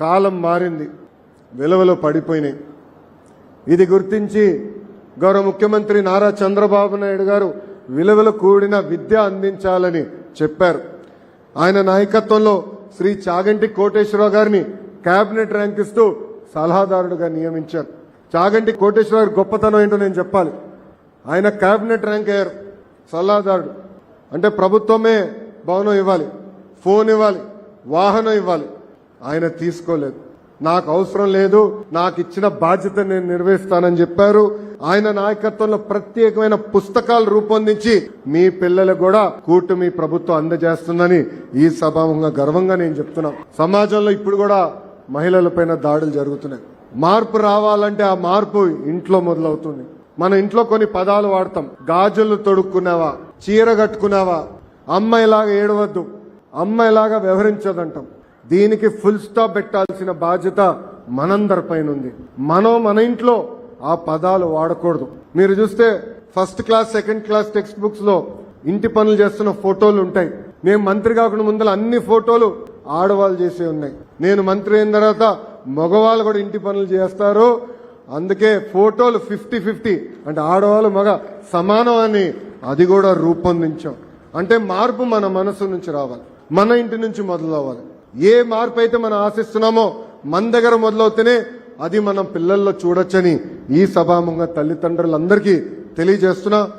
కాలం మారింది విలువలు పడిపోయినాయి. ఇది గుర్తించి గౌరవ ముఖ్యమంత్రి నారా చంద్రబాబు నాయుడు గారు విలువలు కూడిన విద్య అందించాలని చెప్పారు. ఆయన నాయకత్వంలో శ్రీ చాగంటి కోటేశ్వరరావు గారిని కేబినెట్ ర్యాంక్ ఇస్తూ సలహాదారుడుగా నియమించారు. చాగంటి కోటేశ్వరరావు గారి గొప్పతనం ఏంటో నేను చెప్పాలి. ఆయన కేబినెట్ ర్యాంక్ అయ్యారు. సలహాదారుడు. అంటే ప్రభుత్వమే భవనం ఇవ్వాలి. ఫోన్ ఇవ్వాలి. వాహనం ఇవ్వాలి. ఆయన తీసుకోలేదు. నాకు అవసరం లేదు నాకు ఇచ్చిన బాధ్యత నేను నిర్వహిస్తానని చెప్పారు. ఆయన నాయకత్వంలో ప్రత్యేకమైన పుస్తకాలు రూపొందించి మీ పిల్లలకు కూడా కూటమి ప్రభుత్వం అందజేస్తుందని ఈ సభాముఖంగా గర్వంగా నేను చెప్తున్నాను సమాజంలో ఇప్పుడు కూడా మహిళలపైన దాడులు జరుగుతున్నాయి. మార్పు రావాలంటే ఆ మార్పు ఇంట్లో మొదలవుతుంది. మన ఇంట్లో కొన్ని పదాలు వాడతాం. గాజులు తొడుక్కున్నావా చీర కట్టుకున్నావా అమ్మాయిలాగా ఏడవద్దు. అమ్మాయిలాగా వ్యవహరించదంటాం. దీనికి ఫుల్ స్టాప్ పెట్టాల్సిన బాధ్యత మనందరిపైన ఉంది మనం మన ఇంట్లో ఆ పదాలు వాడకూడదు. మీరు చూస్తే first class second class text బుక్స్లో ఇంటి పనులు చేస్తున్న ఫోటోలు ఉంటాయి. నేను మంత్రి కాకుండా ముందర అన్ని ఫోటోలు ఆడవాళ్ళు చేసే ఉన్నాయి. నేను మంత్రి అయిన తర్వాత మగవాళ్ళు కూడా ఇంటి పనులు చేస్తారు. అందుకే ఫోటోలు ఫిఫ్టీ ఫిఫ్టీ అంటే ఆడవాళ్ళు మగ సమానం అని అది కూడా రూపొందించాం. అంటే మార్పు మన మనసు నుంచి రావాలి. మన ఇంటి నుంచి మొదలవ్వాలి. ఏ మార్పు అయితే మనం ఆశిస్తున్నామో మన దగ్గర మొదలవుతేనే అది మనం పిల్లల్లో చూడొచ్చని ఈ సభాముఖంగా తల్లిదండ్రులందరికీ తెలియజేస్తున్నా.